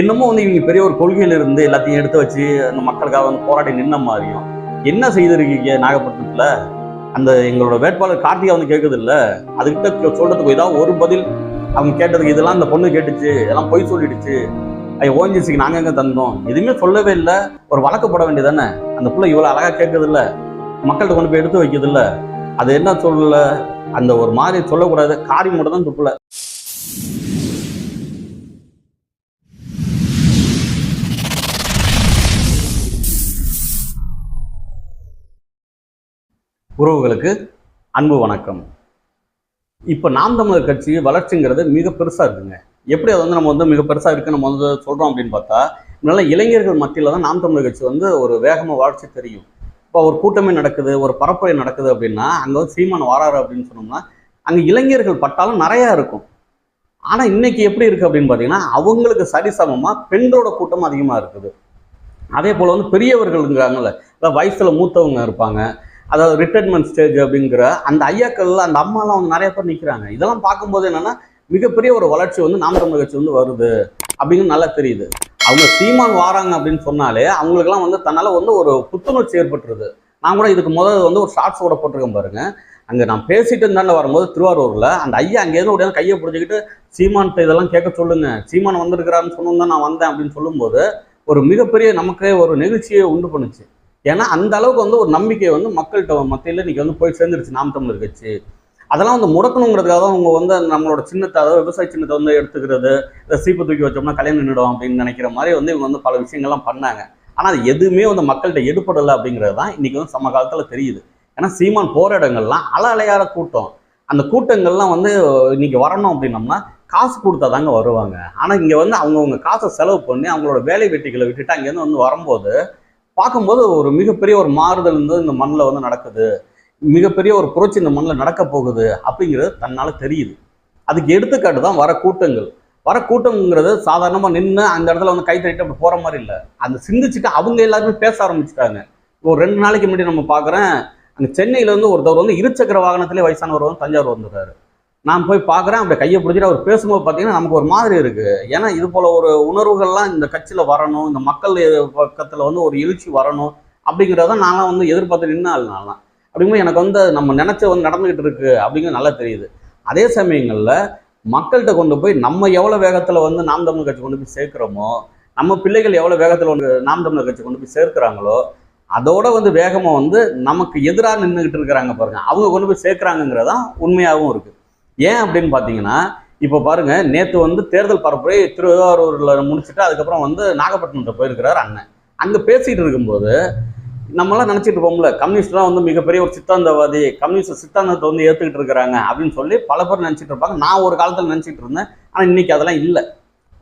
என்னமோ வந்து இவங்க பெரிய ஒரு கொள்கையில இருந்து எல்லாத்தையும் எடுத்து வச்சு அந்த மக்களுக்காக வந்து போராடி நின்ன மாதிரியும். என்ன செய்திருக்கீங்க நாகப்பட்டினத்துல? அந்த எங்களோட வேட்பாளர் கார்த்திகா வந்து கேட்குது இல்லை. அதுக்கிட்ட சொல்றதுக்கு ஏதாவது ஒரு பதில் அவங்க கேட்டதுக்கு இதெல்லாம் இந்த பொண்ணு கேட்டுச்சு இதெல்லாம் பொய் சொல்லிடுச்சு. ஐயோ ஓஎன்ஜிசிக்கு நாங்கள் எங்கே தந்தோம்? எதுவுமே சொல்லவே இல்லை. ஒரு வழக்கு போட வேண்டியதானே? அந்த பிள்ளை இவ்வளோ அழகாக கேட்கறது இல்லை. மக்கள்கிட்ட கொண்டு போய் எடுத்து வைக்கிறது இல்லை. அது என்ன சொல்லலை? அந்த ஒரு மாதிரி சொல்லக்கூடாது. காரியம் மட்டும் தான் துப்புல உறவுகளுக்கு அன்பு வணக்கம். இப்போ நாம் தமிழர் கட்சி வளர்ச்சிங்கிறது மிக பெருசாக இருக்குங்க. எப்படி அது வந்து நம்ம வந்து மிக பெருசாக இருக்குது நம்ம வந்து சொல்கிறோம் அப்படின்னு பார்த்தா நல்ல இளைஞர்கள் மத்தியில் தான் நாம் தமிழர் கட்சி வந்து ஒரு வேகமாக வளர்ச்சி தெரியும். இப்போ ஒரு கூட்டமே நடக்குது ஒரு பரப்புரை நடக்குது அப்படின்னா அங்கே வந்து சீமான் வாராரு அப்படின்னு சொன்னோம்னா அங்கே இளைஞர்கள் பட்டாலும் நிறையா இருக்கும். ஆனால் இன்னைக்கு எப்படி இருக்குது அப்படின்னு பார்த்தீங்கன்னா அவங்களுக்கு சரிசமமாக பெண்களோட கூட்டம் அதிகமாக இருக்குது. அதே போல் வந்து பெரியவர்கள் இருக்காங்கல்ல இல்லை வயசில் மூத்தவங்க இருப்பாங்க அதாவது ரிட்டைர்மெண்ட் ஸ்டேஜ் அப்படிங்கிற அந்த ஐயாக்கள் அந்த அம்மாலாம் வந்து நிறைய பேர் நிற்கிறாங்க இதெல்லாம் பார்க்கும்போது என்னன்னா மிகப்பெரிய ஒரு வளர்ச்சி வந்து நாம் தமிழர் கட்சி வந்து வருது அப்படின்னு நல்லா தெரியுது. அவங்க சீமான் வாராங்க அப்படின்னு சொன்னாலே அவங்களுக்குலாம் வந்து தன்னால் வந்து ஒரு புத்துணர்ச்சி ஏற்பட்டுருது. நான் கூட இதுக்கு முதல்ல வந்து ஒரு ஷார்ட்ஸ் கூட போட்டிருக்கேன் பாருங்க. அங்கே நான் பேசிட்டு இருந்தாண்ட வரும்போது திருவாரூரில் அந்த ஐயா அங்கேருந்து உடனே கையை பிடிச்சிக்கிட்டு சீமான்கிட்ட இதெல்லாம் கேட்க சொல்லுங்க. சீமான் வந்திருக்கிறான்னு சொன்னோம் தான் நான் வந்தேன் அப்படின்னு சொல்லும்போது ஒரு மிகப்பெரிய நமக்கே ஒரு நிகழ்ச்சியை உண்டு பண்ணுச்சு. ஏன்னா அந்த அளவுக்கு வந்து ஒரு நம்பிக்கை வந்து மக்கள்கிட்ட மத்தியில் இன்றைக்கி வந்து போய் சேர்ந்துருச்சு நாம் தமிழர் கட்சி. அதெல்லாம் வந்து முடக்கணுங்கிறதுக்காக தான் அவங்க வந்து நம்மளோட சின்னத்தை அதாவது விவசாய சின்னத்தை வந்து எடுத்துக்கிறது இந்த சீப்பு தூக்கி வச்சோம்னா கல்யாணம் நின்றுடும் அப்படின்னு நினைக்கிற மாதிரி வந்து இவங்க வந்து பல விஷயங்கள்லாம் பண்ணாங்க. ஆனால் அது எதுவுமே வந்து மக்கள்கிட்ட எடுப்படலை அப்படிங்கிறது தான் இன்றைக்கி வந்து சம காலத்தில் தெரியுது. ஏன்னா சீமான் போற இடங்கள்லாம் அல அலையாத கூட்டம். அந்த கூட்டங்கள்லாம் வந்து இன்னைக்கு வரணும் அப்படின்னம்னா காசு கொடுத்தா தாங்க வருவாங்க. ஆனால் இங்கே வந்து அவங்கவுங்க காசை செலவு பண்ணி அவங்களோட வேலை வெட்டிகளை விட்டுட்டு அங்கேருந்து வந்து வரும்போது பார்க்கும்போது ஒரு மிகப்பெரிய ஒரு மாறுதல் வந்து இந்த மண்ணில் வந்து நடக்குது. மிகப்பெரிய ஒரு புரட்சி இந்த மண்ணில் நடக்க போகுது அப்படிங்கிறது தன்னால் தெரியுது. அதுக்கு எடுத்துக்காட்டு தான் வர கூட்டங்கள். வர கூட்டங்கிறது சாதாரணமாக நின்று அந்த இடத்துல வந்து கை தட்டிட்டு அப்படி போகிற மாதிரி இல்லை. அந்த சிந்திச்சுட்டு அவங்க எல்லாருமே பேச ஆரம்பிச்சிட்டாங்க. ஒரு ரெண்டு நாளைக்கு முன்னாடி நம்ம பார்க்குறேன் அங்கே சென்னையிலேருந்து ஒருத்தவர் வந்து இருசக்கர வாகனத்திலே வயசானவர் வந்து தஞ்சாவூர் வந்துடுறாரு நான் போய் பார்க்குறேன் அப்படி கையை பிடிச்சிட்டு அவர் பேசும்போது பார்த்தீங்கன்னா நமக்கு ஒரு மாதிரி இருக்குது ஏன்னா இது போல் ஒரு உணர்வுகள்லாம் இந்த கட்சியில் வரணும் இந்த மக்கள் பக்கத்தில் வந்து ஒரு எழுச்சி வரணும் அப்படிங்கிறத நான்லாம் வந்து எதிர்பார்த்து நின்ன நான்லாம் அப்படிங்கும்போது எனக்கு வந்து நம்ம நினச்ச வந்து நடந்துக்கிட்டு இருக்கு அப்படிங்கிறது நல்லா தெரியுது. அதே சமயங்களில் மக்கள்கிட்ட கொண்டு போய் நம்ம எவ்வளோ வேகத்தில் வந்து நாம் தமிழ் கட்சி கொண்டு போய் சேர்க்குறோமோ நம்ம பிள்ளைகள் எவ்வளோ வேகத்தில் வந்து நாம் தமிழர் கட்சி கொண்டு போய் சேர்க்குறாங்களோ அதோட வந்து வேகமாக வந்து நமக்கு எதிராக நின்றுக்கிட்டு இருக்கிறாங்க பாருங்கள் அவங்க கொண்டு போய் சேர்க்குறாங்கங்கிறதான் உண்மையாகவும் இருக்குது ஏன் அப்படின்னு பார்த்தீங்கன்னா இப்போ பாருங்க நேற்று வந்து தேர்தல் பரப்புரை திருவாரூரில் முடிச்சுட்டு அதுக்கப்புறம் வந்து நாகப்பட்டினத்தில் போயிருக்கிறார் அண்ணன். அங்கே பேசிகிட்டு இருக்கும்போது நம்மளாம் நினச்சிட்டு இருப்போம்ல கம்யூனிஸ்ட்லாம் வந்து மிகப்பெரிய ஒரு சித்தாந்தவாதி கம்யூனிஸ்ட் சித்தாந்தத்தை வந்து ஏற்றுக்கிட்டு இருக்கிறாங்க அப்படின்னு சொல்லி பல பேர் நினச்சிட்டு இருப்பாங்க. நான் ஒரு காலத்தில் நினச்சிட்டு இருந்தேன் ஆனால் இன்னைக்கு அதெல்லாம் இல்லை.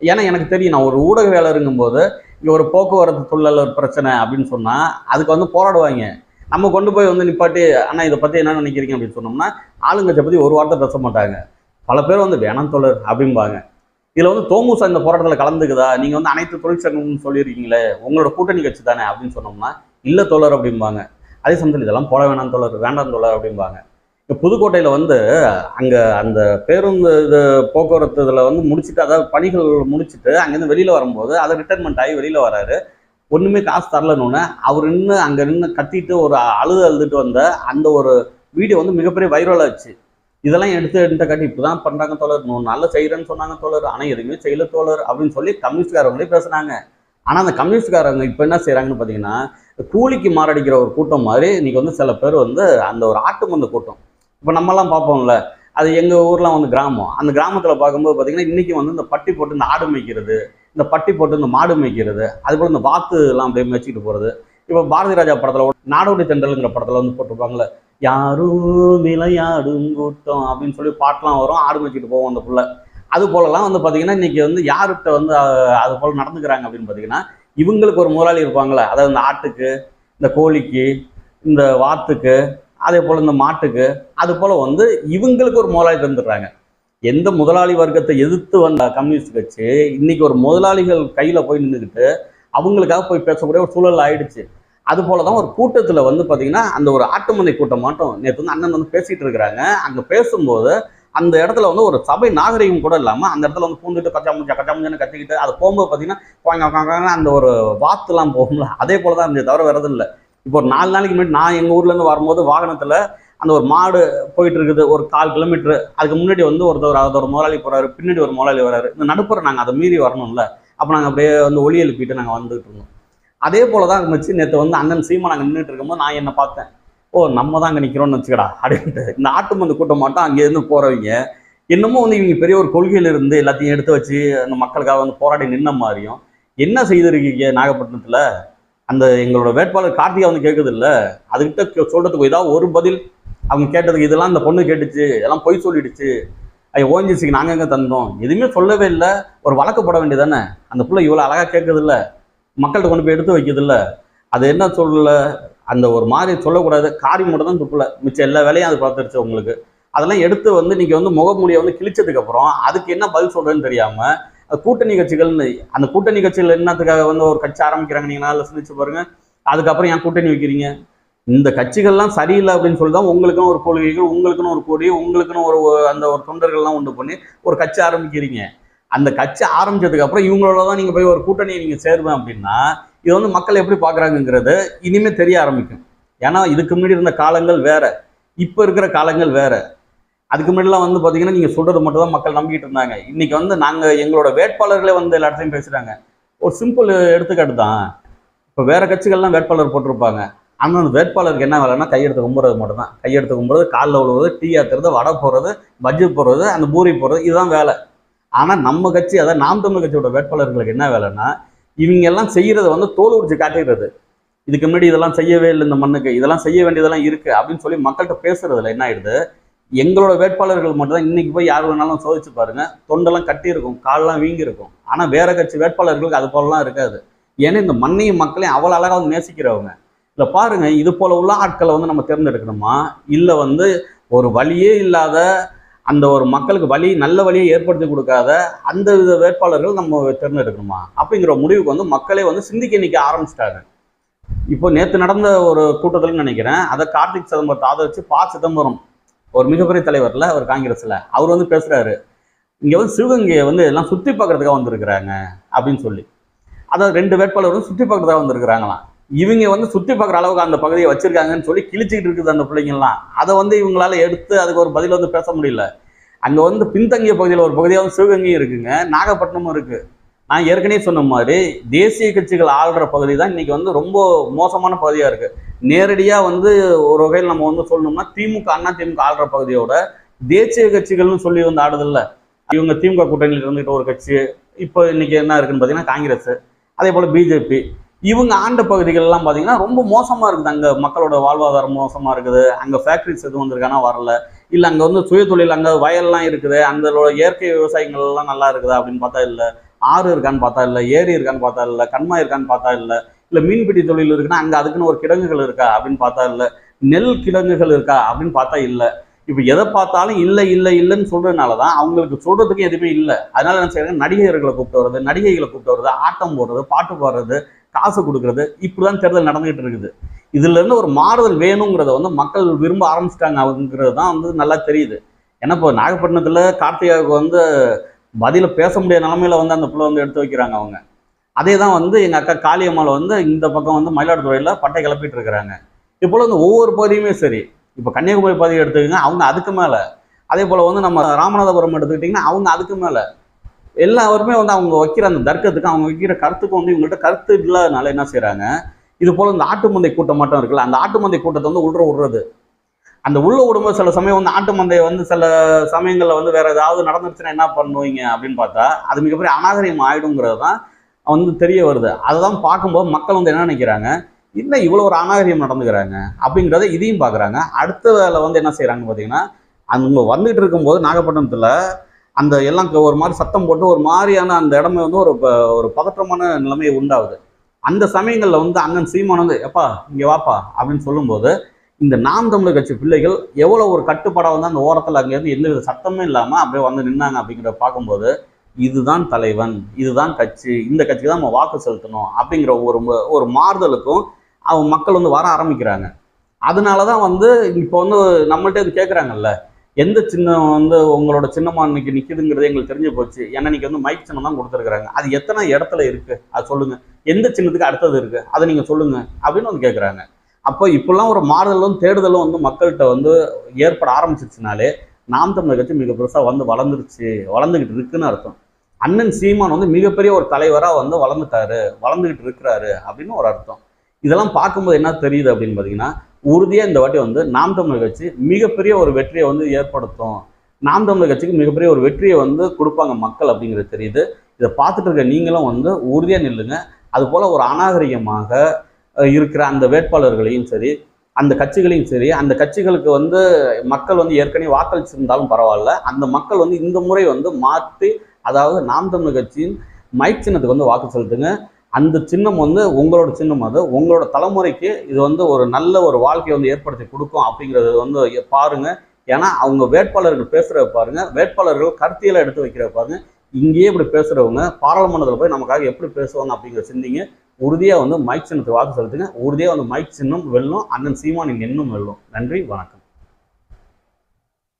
ஏன்னா எனக்கு தெரியும் நான் ஒரு ஊடகவியலருங்கும் போது இங்கே ஒரு போக்குவரத்து தொழிலாளர் பிரச்சனை அப்படின்னு சொன்னால் அதுக்கு வந்து போராடுவாங்க. நம்ம கொண்டு போய் வந்து நிப்பாட்டி ஆனால் இதை பற்றி என்ன நினைக்கிறீங்க? அப்படின்னு சொன்னோம்னா ஆளுங்கட்சியை பற்றி ஒரு வார்த்தை பேச மாட்டாங்க. பல பேர் வந்து வேணாம் தொழர் அப்படிம்பாங்க. இதில் வந்து தோமுசா இந்த போராட்டத்தில் கலந்துக்குதா? நீங்கள் வந்து அனைத்து தொழிற்சங்கம்னு சொல்லியிருக்கீங்களே உங்களோட கூட்டணி கட்சி தானே அப்படின்னு சொன்னோம்னா இல்லை தோழர் அப்படிம்பாங்க. அதே சமயத்தில் இதெல்லாம் போட வேணாம் தோழர் வேண்டாம் தோழர் அப்படிம்பாங்க. இப்போ புதுக்கோட்டையில் வந்து அங்கே அந்த பேருந்து இது போக்குவரத்து இதில் வந்து முடிச்சுட்டு அதாவது பணிகள் முடிச்சுட்டு அங்கேருந்து வெளியில் வரும்போது அதை ரிட்டைர்மெண்ட் ஆகி வெளியில் வராரு. ஒன்றுமே காசு தரலன்னு அவர் நின்று அங்கே நின்று கத்திட்டு ஒரு அழுது அழுதுட்டு வந்த அந்த ஒரு வீடியோ வந்து மிகப்பெரிய வைரல் ஆச்சு. இதெல்லாம் எடுத்து எடுத்த காட்டி இப்போ தான் பண்ணுறாங்க தோழர். நான் நல்லா செய்கிறேன்னு சொன்னாங்க தோழர். ஆனால் எதுவுமே செய்யல தோழர் அப்படின்னு சொல்லி கம்யூனிஸ்ட்காரங்களே பேசுனாங்க ஆனால் அந்த கம்யூனிஸ்ட்காரங்க இப்போ என்ன செய்கிறாங்கன்னு பார்த்தீங்கன்னா கூலிக்கு மாரடிக்கிற ஒரு கூட்டம் மாதிரி இன்னைக்கு வந்து சில பேர் வந்து அந்த ஒரு ஆட்டு மந்த கூட்டம். இப்போ நம்மலாம் பார்ப்போம்ல அது எங்கள் ஊர்லாம் வந்து கிராமம். அந்த கிராமத்தில் பார்க்கும்போது பார்த்தீங்கன்னா இன்றைக்கி வந்து இந்த பட்டி போட்டு இந்த ஆடு மேய்க்கிறது இந்த பட்டி போட்டு இந்த மாடு மேய்க்கிறது அதுபோல் இந்த வாத்து எல்லாம் அப்படியே மேய்ச்சிட்டு போகிறது இப்போ பாரதி ராஜா படத்தில் நாடோடி தென்றலுங்கிற படத்தில் வந்து போட்டிருப்பாங்களே யாரும் விளையாடும் கூட்டம் அப்படின்னு சொல்லி பாட்டெலாம் வரும். ஆடு மேய்ச்சிட்டு போவோம் அந்த புள்ள. அது போலலாம் வந்து பார்த்தீங்கன்னா இன்னைக்கு வந்து யார்கிட்ட வந்து அது போல் நடந்துக்கிறாங்க அப்படின்னு பார்த்தீங்கன்னா இவங்களுக்கு ஒரு முதலாளி இருப்பாங்களே அதாவது இந்த ஆட்டுக்கு இந்த கோழிக்கு இந்த வாத்துக்கு அதே போல் இந்த மாட்டுக்கு அது போல் வந்து இவங்களுக்கு ஒரு முதலாளி தந்துடுறாங்க. எந்த முதலாளி வர்க்கத்தை எதிர்த்து வந்த கம்யூனிஸ்ட் கட்சி இன்னைக்கு ஒரு முதலாளிகள் கையில் போய் நின்றுக்கிட்டு அவங்களுக்காக போய் பேசக்கூடிய ஒரு சூழல் ஆயிடுச்சு. அது போல தான் ஒரு கூட்டத்தில் வந்து பார்த்தீங்கன்னா அந்த ஒரு ஆட்டுமந்தை கூட்டம் மட்டும் நேற்று வந்து அண்ணன் வந்து பேசிகிட்டு இருக்கிறாங்க. அங்கே பேசும்போது அந்த இடத்துல வந்து ஒரு சபை நாகரிகம் கூட இல்லாமல் அந்த இடத்துல வந்து பூந்துட்டு கச்சா முச்சா கச்சா முச்சான்னு கத்திக்கிட்டு அது போகும்போது பார்த்தீங்கன்னா குவாங்க குவாங்கன்னு அந்த ஒரு வாத்துலாம் போகும்ல அதே போல தான் இருந்தது தவிர வரது இல்லை. இப்போ ஒரு நாலு நாளைக்கு முன்னாடி நான் எங்கள் ஊர்லேருந்து வரும்போது வாகனத்தில் அந்த ஒரு மாடு போயிட்டு இருக்குது ஒரு கால் கிலோமீட்டர். அதுக்கு முன்னாடி வந்து ஒருத்தர் அதோட ஒரு முதலாளி போகிறாரு பின்னாடி ஒரு முதலாளி வராரு. இந்த நடுப்புற நாங்கள் அதை மீறி வரணும்ல. அப்போ நாங்கள் அப்படியே வந்து ஒளி எழுப்பிட்டு நாங்கள் வந்துட்டு இருந்தோம். அதே போல தான் இருந்துச்சு. நேற்று வந்து அண்ணன் சீமா நாங்கள் நின்றுட்டு இருக்கும்போது நான் என்ன பார்த்தேன். ஓ நம்ம தான் அங்கே நிற்கிறோம்னு வச்சுக்கடா அப்படின்ட்டு. இந்த ஆட்டு மந்து கூட்டம் மாட்டோம் அங்கேருந்து போகிறவங்க இன்னமும் வந்து இவங்க பெரிய ஒரு கொள்கையிலிருந்து எல்லாத்தையும் எடுத்து வச்சு அந்த மக்களுக்காக வந்து போராடி நின்ன மாதிரியும் என்ன செய்திருக்கீங்க நாகப்பட்டினத்தில்? அந்த எங்களோட வேட்பாளர் கார்த்திகா வந்து கேட்குது இல்லை? அதுக்கிட்ட சொல்கிறதுக்கு ஏதாவது ஒரு பதில் அவங்க கேட்டதுக்கு இதெல்லாம் இந்த பொண்ணு கேட்டுச்சு இதெல்லாம் பொய் சொல்லிடுச்சு. ஐ ஓஎன்ஜிசிக்கு நாங்கள் எங்கே தந்தோம்? எதுவுமே சொல்லவே இல்லை. ஒரு வழக்கு போட வேண்டியதானே அந்த பிள்ளை இவ்வளோ அழகாக கேட்குது இல்லை? மக்கள்கிட்ட கொண்டு போய் எடுத்து வைக்குது இல்லை அது என்ன சொல்லல? அந்த ஒரு மாதிரி சொல்லக்கூடாது. காரி மட்டும் தான் துப்புல. மிச்சம் எல்லா வேலையும் அது பார்த்துருச்சு உங்களுக்கு. அதெல்லாம் எடுத்து வந்து நீங்கள் வந்து முகமூடியை வந்து கிழிச்சதுக்கப்புறம் அதுக்கு என்ன பதில் சொல்கிறேன்னு தெரியாமல் கூட்டணி கட்சிகள்னு அந்த கூட்டணி கட்சிகள் என்னத்துக்காக வந்து ஒரு கட்சி ஆரம்பிக்கிறாங்க நீங்கள் நல்லா சிந்திச்சு பாருங்கள் அதுக்கப்புறம் ஏன் கூட்டணி வைக்கிறீங்க? இந்த கட்சிகள்லாம் சரியில்லை அப்படின்னு சொல்லி தான் உங்களுக்குன்னு ஒரு கொள்கைகள் உங்களுக்குன்னு ஒரு கொடி உங்களுக்குன்னு ஒரு ஒரு அந்த ஒரு தொண்டர்கள்லாம் உண்டு பண்ணி ஒரு கட்சி ஆரம்பிக்கிறீங்க. அந்த கட்சி ஆரம்பிச்சதுக்கு அப்புறம் இவங்களோட தான் நீங்க போய் ஒரு கூட்டணியை நீங்க சேருவேன் அப்படின்னா இது வந்து மக்கள் எப்படி பார்க்குறாங்கங்கிறது இனிமே தெரிய ஆரம்பிக்கும். ஏன்னா இதுக்கு முன்னாடி இருந்த காலங்கள் வேற. இப்போ இருக்கிற காலங்கள் வேற. அதுக்கு முன்னாடிலாம் வந்து பார்த்தீங்கன்னா நீங்கள் சொல்கிறது மட்டும் தான் மக்கள் நம்பிக்கிட்டு இருந்தாங்க. இன்றைக்கி வந்து நாங்கள் எங்களோட வேட்பாளர்களே வந்து எல்லா இடத்துலையும் பேசுகிறாங்க ஒரு சிம்பிள் எடுத்துக்காட்டு தான். இப்போ வேற கட்சிகள்லாம் வேட்பாளர் போட்டிருப்பாங்க. ஆனால் அந்த வேட்பாளருக்கு என்ன வேலைன்னா கையெடுத்து கும்புறது மட்டும் தான் கையெடுத்து கும்புறது காலில் விழுவது டீ ஆத்துறது வடை போடுறது பஜ்ஜி போடுறது அந்த பூரி போடுறது இதுதான் வேலை. ஆனால் நம்ம கட்சி அதாவது நாம் தமிழ் கட்சியோட வேட்பாளர்களுக்கு என்ன வேலைன்னா இவங்க எல்லாம் செய்கிறத வந்து தோல் உரிச்சு காட்டிடுறது. இதுக்கு முன்னாடி இதெல்லாம் செய்யவே இல்லை இந்த மண்ணுக்கு இதெல்லாம் செய்ய வேண்டியதெல்லாம் இருக்குது அப்படின்னு சொல்லி மக்கள்கிட்ட பேசுறதுல என்ன ஆயிடுது? எங்களோட வேட்பாளர்கள் மட்டும் தான் இன்னைக்கு போய் யார் வேணாலும் சோதிச்சு பாருங்க. தொண்டெல்லாம் கட்டியிருக்கும் கால்லாம் காலெல்லாம் ஆனால் இருக்கும் வேற கட்சி வேட்பாளர்களுக்கு அது போலலாம் இருக்காது. ஏன்னா இந்த மண்ணையும் மக்களையும் அவ்வளோ அழகாக வந்து நேசிக்கிறவங்க. இல்லை பாருங்க இது போல உள்ள ஆட்களை வந்து நம்ம தேர்ந்தெடுக்கணுமா? இல்லை வந்து ஒரு வழியே இல்லாத அந்த ஒரு மக்களுக்கு வழி நல்ல வழியை ஏற்படுத்தி கொடுக்காத அந்த வித வேட்பாளர்கள் நம்ம தேர்ந்தெடுக்கணுமா? அப்படிங்கிற முடிவுக்கு வந்து மக்களே வந்து சிந்திக்க நிற்க ஆரம்பிச்சிட்டாங்க. இப்போ நேற்று நடந்த ஒரு கூட்டத்தில் நினைக்கிறேன். அதை கார்த்திக் சிதம்பரத்தை ஆதரித்து ப. சிதம்பரம் ஒரு மிகப்பெரிய தலைவரில் அவர் காங்கிரஸில் அவர் வந்து பேசுகிறாரு இங்கே வந்து சிவகங்கையை வந்து எல்லாம் சுற்றி பார்க்கறதுக்காக வந்திருக்கிறாங்க அப்படின்னு சொல்லி. அதாவது ரெண்டு வேட்பாளர் வந்து சுத்தி பார்க்கறதுக்காக வந்திருக்கிறாங்களாம். இவங்க வந்து சுற்றி பார்க்குற அளவுக்கு அந்த பகுதியை வச்சுருக்காங்கன்னு சொல்லி கிழிச்சிக்கிட்டு இருக்குது அந்த பிள்ளைங்கள்லாம். அதை வந்து இவங்களால எடுத்து அதுக்கு ஒரு பதில் வந்து பேச முடியல. அங்கே வந்து பின்தங்கிய பகுதியில் ஒரு பகுதியாக வந்து சிவகங்கையும் இருக்குங்க. நாகப்பட்டினமும் இருக்குது நான் ஏற்கனவே சொன்ன மாதிரி தேசிய கட்சிகள் ஆள்ற பகுதி தான் இன்னைக்கு வந்து ரொம்ப மோசமான பகுதியாக இருக்குது நேரடியாக வந்து ஒரு வகையில் நம்ம வந்து சொல்லணும்னா திமுக அண்ணா திமுக ஆள்ற பகுதியோட தேசிய கட்சிகள்னு சொல்லி வந்து ஆடுதில்ல. இவங்க திமுக கூட்டணியில் இருந்துகிட்ட ஒரு கட்சி. இப்போ இன்றைக்கி என்ன இருக்குன்னு பார்த்தீங்கன்னா காங்கிரஸ் அதே போல் பிஜேபி. இவங்க ஆண்ட பகுதிகளெல்லாம் பார்த்தீங்கன்னா ரொம்ப மோசமாக இருக்குது. அங்கே மக்களோட வாழ்வாதாரம் மோசமாக இருக்குது. அங்கே ஃபேக்ட்ரிஸ் எதுவும் வந்திருக்கானா வரல. இல்லை அங்கே வந்து சுயதொழில் அங்கே வயல்லாம் இருக்குது. அந்த இயற்கை விவசாயங்கள்லாம் நல்லா இருக்குதா அப்படின்னு பார்த்தா இல்லை. ஆறு இருக்கான்னு பார்த்தா இல்லை. ஏரி இருக்கான்னு பார்த்தா இல்லை. கண்மாய் இருக்கான்னு பார்த்தா இல்லை. இல்லை மீன்பிடி தொழில் இருக்குன்னா அங்கே அதுக்குன்னு ஒரு கிடங்குகள் இருக்கா அப்படின்னு பார்த்தா இல்லை. நெல் கிடங்குகள் இருக்கா அப்படின்னு பார்த்தா இல்லை. இப்போ எதை பார்த்தாலும் இல்லை இல்லை இல்லைன்னு சொல்கிறதுனால தான் அவங்களுக்கு சொல்கிறதுக்கு எதுவுமே இல்லை. அதனால என்ன செய்யறாங்க நடிகர்களை கூப்பிட்டு வர்றது நடிகைகளை கூப்பிட்டு வர்றது ஆட்டம் போடுறது பாட்டு பாடுறது காசு கொடுக்கறது இப்படிதான் தேர்தல் நடந்துகிட்டு இருக்குது. இதுலேருந்து ஒரு மாறுதல் வேணுங்கிறத வந்து மக்கள் விரும்ப ஆரம்பிச்சிட்டாங்க அவங்கிறது தான் வந்து நல்லா தெரியுது. ஏன்னா இப்போ நாகப்பட்டினத்தில் கார்த்திகாவுக்கு வந்து பதில பேச முடியாத நிலமையில வந்து அந்த பிள்ளை வந்து எடுத்து வைக்கிறாங்க அவங்க. அதே தான் வந்து எங்கள் அக்கா காளியம்மாவில் வந்து இந்த பக்கம் வந்து மயிலாடுதுறையில் பட்டை கிளப்பிட்டு இருக்கிறாங்க. இது வந்து ஒவ்வொரு பகுதியுமே சரி. இப்போ கன்னியாகுமரி பகுதியை எடுத்துக்கோங்க அவங்க அதுக்கு மேலே. அதே போல் வந்து நம்ம ராமநாதபுரம் எடுத்துக்கிட்டிங்கன்னா அவங்க அதுக்கு மேலே. எல்லாருமே வந்து அவங்க வைக்கிற அந்த தர்க்கத்துக்கு அவங்க வைக்கிற கருத்துக்கு வந்து இவங்கள்ட்ட கருத்து இல்லாதனால என்ன செய்கிறாங்க இது போல் இந்த ஆட்டு மந்தை கூட்டம் மட்டும் இருக்குல்ல அந்த ஆட்டு மந்தை கூட்டத்தை வந்து உள்ள விடுறது. அந்த உள்ள விடும்போது சில சமயம் வந்து ஆட்டு மந்தையை வந்து சில சமயங்களில் வந்து வேற ஏதாவது நடந்துருச்சுன்னா என்ன பண்ணுவீங்க அப்படின்னு பார்த்தா அது மிகப்பெரிய அநாகரியம் ஆயிடுங்கிறது தான் வந்து தெரிய வருது. அதை தான் பார்க்கும்போது மக்கள் வந்து என்ன நினைக்கிறாங்க? இல்லை இவ்வளோ ஒரு அநாகரியம் நடந்துக்கிறாங்க? அப்படிங்கிறத இதையும் பார்க்குறாங்க. அடுத்த வேலை வந்து என்ன செய்கிறாங்க பார்த்தீங்கன்னா அவங்க வந்துகிட்டு இருக்கும்போது நாகப்பட்டினத்தில் அந்த எல்லாம் ஒரு மாதிரி சத்தம் போட்டு ஒரு மாதிரியான அந்த இடமே வந்து ஒரு ப- ஒரு பதற்றமான நிலைமை உண்டாகுது அந்த சமயங்களில் வந்து அண்ணன் சீமான் வந்து எப்பா இங்கே வாப்பா அப்படின்னு சொல்லும்போது இந்த நாம் தமிழர் கட்சி பிள்ளைகள் எவ்வளோ ஒரு கட்டுப்பாடாக வந்து அந்த ஓரத்தில் அங்கேருந்து எந்த வித சத்தமும் இல்லாமல் அப்படியே வந்து நின்னாங்க அப்படிங்கிறத பார்க்கும்போது இதுதான் தலைவன் இதுதான் கட்சி இந்த கட்சிக்கு தான் நம்ம வாக்கு செலுத்தணும் அப்படிங்கிற ஒரு ஒரு மாறுதலுக்கும் அவங்க மக்கள் வந்து வர ஆரம்பிக்கிறாங்க. அதனால தான் வந்து இப்போ வந்து நம்மள்ட்ட இது கேட்குறாங்கல்ல எந்த சின்னம் வந்து உங்களோட சின்னமா இன்னைக்கு நிக்குதுங்கிறது எங்களுக்கு தெரிஞ்சு போச்சு. ஏன்னா இன்னைக்கு வந்து மைக் சின்னம் தான் கொடுத்துருக்குறாங்க. அது எத்தனை இடத்துல இருக்குது அது சொல்லுங்கள் எந்த சின்னத்துக்கு அடுத்தது இருக்குது அதை நீங்கள் சொல்லுங்கள் அப்படின்னு வந்து கேட்குறாங்க அப்போ இப்பெல்லாம் ஒரு மாறுதலும் தேடுதலும் வந்து மக்கள்கிட்ட வந்து ஏற்பட ஆரம்பிச்சிருச்சுனாலே நாம் தமிழர் கட்சி மிக பெருசாக வந்து வளர்ந்துருச்சு. வளர்ந்துக்கிட்டு இருக்குன்னு அர்த்தம். அண்ணன் சீமான் வந்து மிகப்பெரிய ஒரு தலைவராக வந்து வளர்ந்துட்டாரு. வளர்ந்துக்கிட்டு இருக்கிறாரு அப்படின்னு ஒரு அர்த்தம். இதெல்லாம் பார்க்கும்போது என்ன தெரியுது அப்படின்னு பார்த்தீங்கன்னா உறுதியாக இந்த வாட்டி வந்து நாம் தமிழர் கட்சி மிகப்பெரிய ஒரு வெற்றியை வந்து ஏற்படுத்தும். நாம் தமிழர் கட்சிக்கு மிகப்பெரிய ஒரு வெற்றியை வந்து கொடுப்பாங்க மக்கள் அப்படிங்கிறது தெரியுது. இதை பார்த்துட்டு இருக்க நீங்களும் வந்து உறுதியாக நில்லுங்க. அது போல் ஒரு அநாகரிகமாக இருக்கிற அந்த வேட்பாளர்களையும் சரி அந்த கட்சிகளையும் சரி அந்த கட்சிகளுக்கு வந்து மக்கள் வந்து ஏற்கனவே வாக்களிச்சிருந்தாலும் பரவாயில்ல. அந்த மக்கள் வந்து இந்த முறை வந்து மாற்றி அதாவது நாம் தமிழர் கட்சியின் மைக் சின்னத்துக்கு வந்து வாக்கு செலுத்துங்க. அந்த சின்னம் வந்து உங்களோட சின்னம் அது. உங்களோட தலைமுறைக்கு இது வந்து ஒரு நல்ல ஒரு வாழ்க்கையை வந்து ஏற்படுத்தி கொடுக்கும் அப்படிங்கிறது வந்து பாருங்கள் பாருங்க. ஏன்னா அவங்க வேட்பாளர்கள் பேசுகிறத பாருங்க. வேட்பாளர்கள் கருத்தியெல்லாம் எடுத்து வைக்கிற பாருங்க. இங்கேயே இப்படி பேசுகிறவங்க பாராளுமன்றத்தில் போய் நமக்காக எப்படி பேசுவாங்க அப்படிங்கிற சிந்திங்க. உறுதியாக வந்து மைக் சின்னத்துக்கு வாக்கு செலுத்துங்க. உறுதியாக வந்து மைக் சின்னம் வெல்லும் அண்ணன் சீமானின் எண்ணும் வெல்லும். நன்றி வணக்கம்.